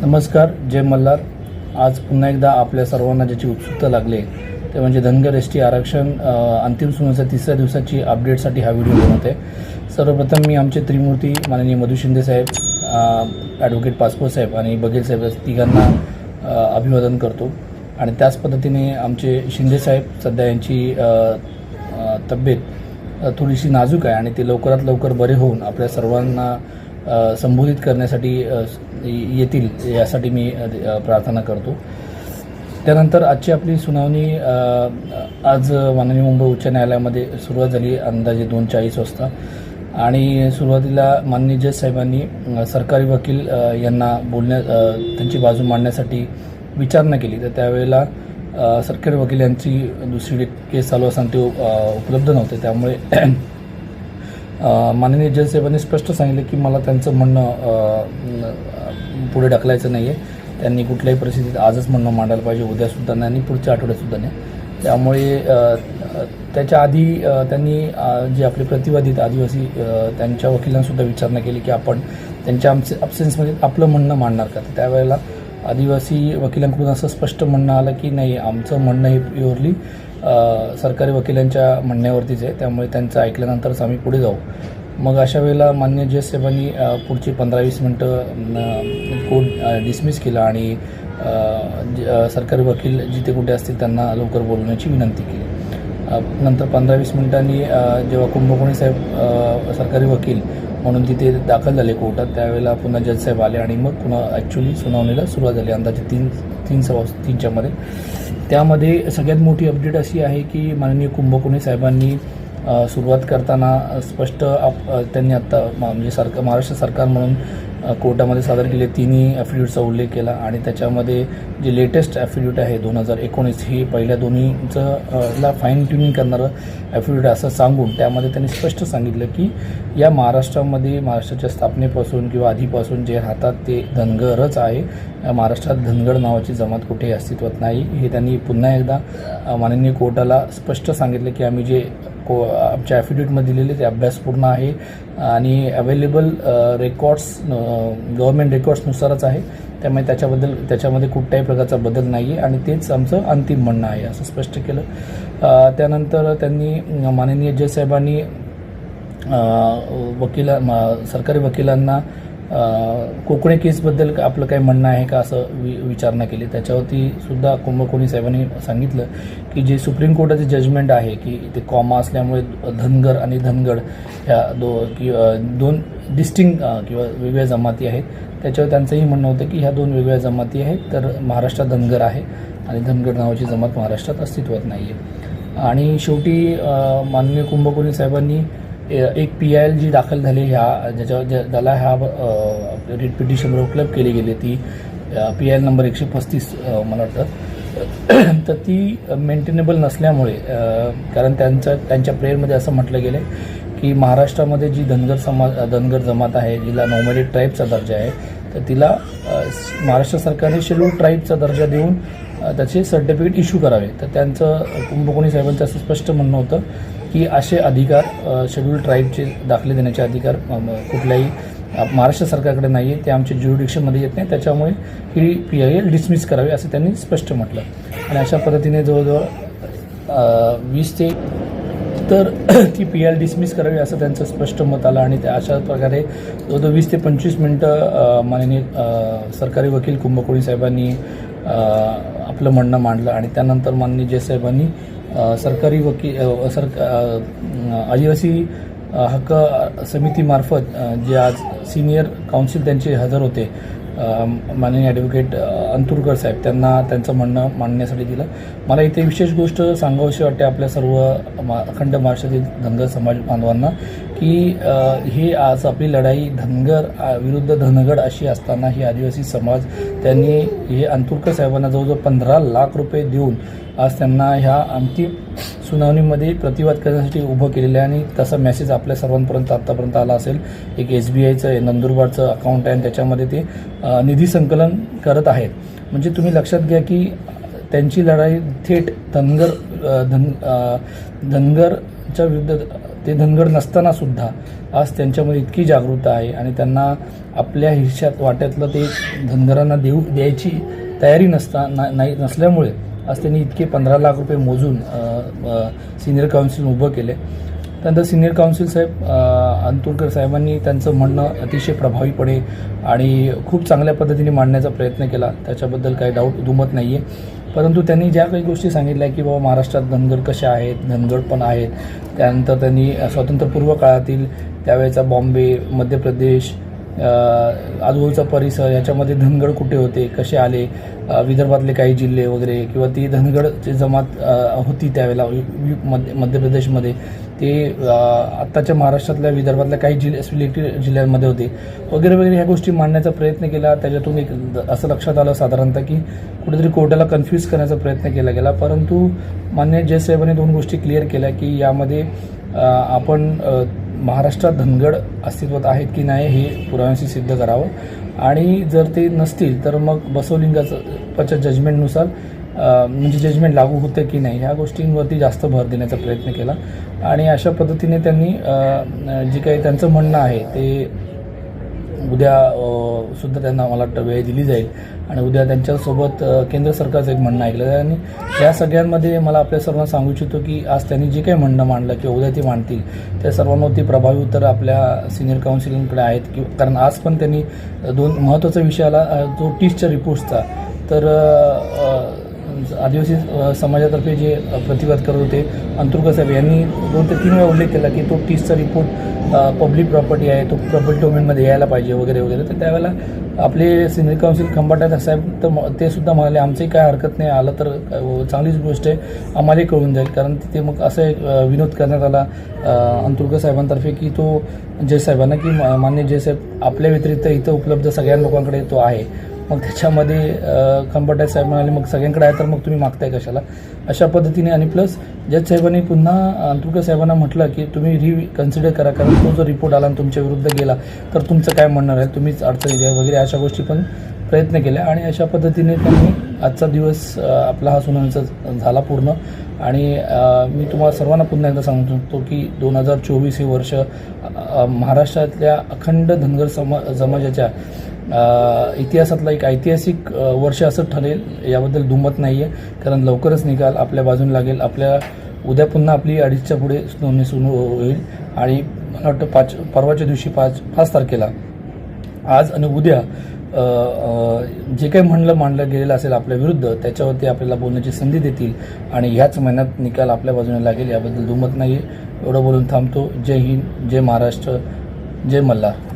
नमस्कार जय मल्हार. आज पुन्हा एकदा आपल्या सर्वांना ज्याची उत्सुकता लागली आहे ते म्हणजे धनगर एस टी आरक्षण अंतिम सुनाच्या तिसऱ्या दिवसाची अपडेटसाठी हा व्हिडिओ बनवत आहे. सर्वप्रथम मी आमचे त्रिमूर्ती माननीय मधु शिंदे साहेब ॲडव्होकेट पासपोर्ट साहेब आणि बघेल साहेब तिघांना अभिवादन करतो. आणि त्याच पद्धतीने आमचे शिंदे साहेब सध्या यांची तब्येत थोडीशी नाजूक आहे आणि ते लवकरात लवकर बरे होऊन आपल्या सर्वांना संबोधित करण्यासाठी येतील यासाठी मी प्रार्थना करतो. त्यानंतर आजची आपली सुनावणी आज माननीय मुंबई उच्च न्यायालयामध्ये सुरुवात झाली अंदाजे दोन चाळीस वाजता. आणि सुरुवातीला माननीय जज साहेबांनी सरकारी वकील यांना बोलण्या त्यांची बाजू मांडण्यासाठी विचारणा केली. तर त्यावेळेला सरकारी वकील यांची दुसरी केस चालू असताना ते उपलब्ध नव्हते. त्यामुळे माननीय जयसाहेबांनी स्पष्ट सांगितलं की मला त्यांचं म्हणणं पुढे ढकलायचं नाही आहे त्यांनी कुठल्याही परिस्थितीत आजच म्हणणं मांडायला पाहिजे. उद्यासुद्धा नाही आणि पुढच्या आठवड्यातसुद्धा नाही. त्यामुळे त्याच्या आधी त्यांनी जे आपले प्रतिवादित आदिवासी त्यांच्या वकिलांसुद्धा विचारणा केली की आपण त्यांच्या आमचे अब्सेन्समध्ये आपलं म्हणणं मांडणार का? तर त्यावेळेला आदिवासी वकिलांकडून असं स्पष्ट म्हणणं आलं की नाही आमचं म्हणणं हे प्युअरली सरकारी वकिलांच्या म्हणण्यावरतीच आहे. त्यामुळे त्यांचं ऐकल्यानंतरच आम्ही पुढे जाऊ. मग अशा वेळेला मान्य जज साहेबांनी पुढची पंधरा वीस मिनटं कोर्ट डिसमिस केला आणि ज- सरकारी वकील जिथे कुठे असतील त्यांना लवकर बोलवण्याची विनंती केली. नंतर पंधरा वीस मिनिटांनी जेव्हा कुंभकोणी साहेब सरकारी वकील म्हणून तिथे दाखल झाले कोर्टात. त्यावेळेला पुन्हा जज साहेब आले आणि मग पुन्हा ॲक्च्युली सुनावणीला सुरुवात झाली. अंदाजे तीन तीन सव्वा तीनच्यामध्ये त्यामध्ये सगळ्यात मोठी अपडेट अशी आहे की माननीय कुंभकोणी साहेबांनी सुरुवात करताना स्पष्ट आप त्यांनी आत्ता म्हणजे सरकार महाराष्ट्र सरकार म्हणून कोर्टामध्ये सादर केले तिन्ही ॲफिडेविटचा उल्लेख केला आणि त्याच्यामध्ये जे लेटेस्ट ॲफिडेविट आहे दोन हजार एकोणीस ही पहिल्या दोन्हीचं ला फाईन ट्युनिंग करणारं ॲफिडेविट असं सांगून त्यामध्ये त्यांनी स्पष्ट सांगितलं की या महाराष्ट्रामध्ये महाराष्ट्राच्या स्थापनेपासून किंवा आधीपासून जे राहतात ते धनगरच आहे. महाराष्ट्रात धनगर नावाची जमात कुठेही अस्तित्वात नाही. हे त्यांनी पुन्हा एकदा माननीय कोर्टाला स्पष्ट सांगितलं की आम्ही जे को आमच्या ॲफिडेविटमध्ये दिलेले ते अभ्यासपूर्ण आहे. आणि अवेलेबल रेकॉर्ड्स गव्हर्मेंट रेकॉर्ड्सनुसारच आहे. त्यामुळे त्याच्याबद्दल त्याच्यामध्ये कुठल्याही प्रकारचा बदल नाही आहे आणि तेच आमचं अंतिम म्हणणं आहे असं स्पष्ट केलं. त्यानंतर त्यांनी माननीय जज साहेबांनी वकिला सरकारी वकिलांना कोकणे केसबद्दल आपलं काही म्हणणं आहे का असं वि विचारणा केली? त्याच्यावरती सुद्धा कुंभकोणी साहेबांनी सांगितलं की जे सुप्रीम कोर्टाचे जजमेंट आहे की ते कॉमा असल्यामुळे धनगर आणि धनगड ह्या दो कि दोन डिस्टिंग किंवा वेगवेगळ्या जमाती आहेत. त्याच्यावर त्यांचंही म्हणणं होतं की ह्या दोन वेगवेगळ्या जमाती आहेत तर महाराष्ट्रात धनगर आहे आणि धनगड नावाची जमात महाराष्ट्रात अस्तित्वात नाही आहे आणि शेवटी माननीय कुंभकोणी साहेबांनी एक पी आय एल जी दाखल झाली ह्या ज्याच्या ज्या- ज्याला ह्या रिट पिटिशनवर उपलब्ध केली गेली ती पी आय एल नंबर एकशे पस्तीस मला वाटतं. तर ती मेंटेनेबल नसल्यामुळे कारण त्यांचं त्यांच्या प्रेयरमध्ये असं म्हटलं गेलं की महाराष्ट्रामध्ये जी धनगर समाज धनगर जमात आहे जिला नॉर्मली ट्राईबचा दर्जा आहे तर तिला महाराष्ट्र सरकारने शेड्यूल ट्राईबचा दर्जा देऊन त्याचे सर्टिफिकेट इश्यू करावे. तर त्यांचं कुंभकोणी साहेबांचं असं स्पष्ट म्हणणं होतं की असे अधिकार शेड्यूल ट्राईबचे दाखले देण्याचे अधिकार कुठल्याही महाराष्ट्र सरकारकडे नाही आहे ते आमच्या ज्युडिक्शनमध्ये येत नाही त्याच्यामुळे ही पी आय एल डिसमिस करावी असं त्यांनी स्पष्ट म्हटलं. आणि अशा पद्धतीने जवळजवळ वीस ते तर ती पी एल डिसमिस करावी असं त्यांचं स्पष्ट मत आलं आणि त्या अशा प्रकारे जवळजवळ वीस ते पंचवीस मिनटं माननीय सरकारी वकील कुंभकोळी साहेबांनी आपलं म्हणणं मांडलं आणि त्यानंतर माननीय जे साहेबांनी सरकारी वकील अ, सर आदिवासी हक्क समितीमार्फत जे आज सिनियर काउन्सिल त्यांचे हजर होते माननीय ॲडव्होकेट अंतुरकर साहेब त्यांना त्यांचं म्हणणं मांडण्यासाठी दिलं. मला इथे विशेष गोष्ट सांगावीशी वाटते आपल्या सर्व मा अखंड महाराष्ट्रातील धनगर समाज बांधवांना. की हे आज आपली लढाई धनगर विरुद्ध धनगड अशी असताना ही आदिवासी समाज त्यांनी हे अंतुरकर साहेबांना जवळजवळ पंधरा लाख रुपये देऊन आज त्यांना ह्या अंतिम सुनावणीमध्ये प्रतिवाद करण्यासाठी उभं केलेलं आहे आणि तसा मेसेज आपल्या सर्वांपर्यंत आत्तापर्यंत आला असेल. एक एस बी आयचं नंदुरबारचं अकाउंट आहे आणि त्याच्यामध्ये ते निधी संकलन करत आहेत. म्हणजे तुम्ही लक्षात घ्या की त्यांची लढाई थेट धनगर धन धनगरच्या विरुद्ध ते धनगड नसताना सुद्धा आज त्यांच्यामध्ये इतकी जागरूकता आहे आणि त्यांना आपल्या हिश्यात वाट्यातलं ते धनगरांना देऊ द्यायची तयारी नसता ना नाही नसल्यामुळे आज त्यांनी इतके पंधरा लाख रुपये मोजून सिनियर काउन्सिल उभं केले. त्यानंतर सिनियर काउन्सिल साहेब अंतुरकर साहेबांनी त्यांचं म्हणणं अतिशय प्रभावीपणे आणि खूप चांगल्या पद्धतीने मांडण्याचा प्रयत्न केला. त्याच्याबद्दल काही डाऊट दुमत नाही आहे परंतु त्यांनी ज्या काही गोष्टी सांगितल्या की बाबा महाराष्ट्रात धनगर कशा आहेत धनगड पण आहेत. त्यानंतर त्यांनी स्वातंत्र्यपूर्व काळातील त्यावेळेचा बॉम्बे मध्य प्रदेश आजूबाजूचा परिसर याच्यामध्ये धनगड कुठे होते कसे आले विदर्भातले काही जिल्हे वगैरे किंवा ती धनगडची जमात होती त्यावेळेला मध्य मध्य प्रदेशमध्ये. ते आत्ताच्या महाराष्ट्रातल्या विदर्भातल्या काही जिल्हे सिलेक्टेड जिल्ह्यांमध्ये होते. वगैरे वगैरे ह्या गोष्टी मांडण्याचा प्रयत्न केला. त्याच्यातून एक असं लक्षात आलं साधारणतः की कुठेतरी कोर्टाला कन्फ्यूज करण्याचा प्रयत्न केला गेला. परंतु मान्य जज साहेबांनी दोन गोष्टी क्लिअर केल्या की यामध्ये आपण महाराष्ट्रात धनगड अस्तित्वात आहेत की नाही हे पुराव्यांशी सिद्ध करावं. आणि जर ते नसतील तर मग बसवलिंगाचं जजमेंटनुसार म्हणजे जजमेंट लागू होते की नाही ह्या गोष्टींवरती जास्त भर देण्याचा प्रयत्न केला. आणि अशा पद्धतीने त्यांनी जे काही त्यांचं म्हणणं आहे ते उद्या सुद्धा त्यांना मला वाटतं वेळ दिली जाईल. आणि उद्या त्यांच्यासोबत केंद्र सरकारचं एक म्हणणं ऐकलं आणि या सगळ्यांमध्ये मला आपल्या सर्वांना सांगू इच्छितो की आज त्यांनी जे काही म्हणणं मांडलं किंवा उद्या ते मांडतील त्या सर्वांवरती प्रभावी उत्तर आपल्या सिनियर काउन्सिलिंगकडे आहेत की कारण आज पण त्यांनी दोन महत्त्वाचा विषय आला जो टीचच्या रिपोर्ट्सचा तर आदिवासी समाजातर्फे जे प्रतिवाद करत होते अंतुर्ग साहेब यांनी दोन ते तीन वेळा उल्लेख केला की तो टीसचा रिपोर्ट पब्लिक प्रॉपर्टी आहे तो पब्लिक डोमेनमध्ये यायला पाहिजे वगैरे वगैरे. तर त्यावेळेला आपले सिनियर काउन्सिल खंबाटा साहेब तर ते सुद्धा म्हणाले आमचंही काय हरकत नाही आलं तर चांगलीच गोष्ट आहे आम्हालाही कळून जाईल. कारण तिथे मग असं एक विनोद करण्यात आला अंतुर्गत साहेबांतर्फे की तो जय साहेबांना की मा- मान्य जय साहेब आपल्या व्यतिरिक्त इथं उपलब्ध सगळ्या लोकांकडे तो आहे. मग त्याच्यामध्ये खंबाटा साहेब म्हणाले मग सगळ्यांकडे आहे तर मग तुम्ही मागताय कशाला? अशा पद्धतीने आणि प्लस जज साहेबांनी पुन्हा अंतुर्गत साहेबांना म्हटलं की तुम्ही रिकन्सिडर करा कारण तो जो रिपोर्ट आला आणि तुमच्या विरुद्ध गेला तर तुमचं काय म्हणणार आहे तुम्हीच अडचणी द्या वगैरे अशा गोष्टी पण प्रयत्न केला आणि अशा पद्धतीने त्यांनी आजचा दिवस आपला हा सुनावणीचा झाला पूर्ण. आणि मी तुम्हाला सर्वांना पुन्हा एकदा शकतो की दोन हजार चोवीस हे वर्ष महाराष्ट्रातल्या अखंड धनगर समा समाजाच्या इतिहासातला एक ऐतिहासिक वर्ष असं ठरेल याबद्दल दुमत नाही आहे कारण लवकरच निकाल आपल्या बाजून लागेल. आपल्या उद्या पुन्हा आपली अडीचच्या पुढे नोंदणी सुरू होईल. आणि मला वाटतं पाच परवाच्या दिवशी पाच पाच तारखेला आज आणि उद्या जे काही म्हणलं मांडलं गेलेलं असेल आपल्या विरुद्ध त्याच्यावरती आपल्याला बोलण्याची संधी देतील आणि ह्याच महिन्यात निकाल आपल्या बाजूने लागेल याबद्दल दुमत नाही एवढं बोलून थांबतो. जय हिंद जय महाराष्ट्र जय मल्हार.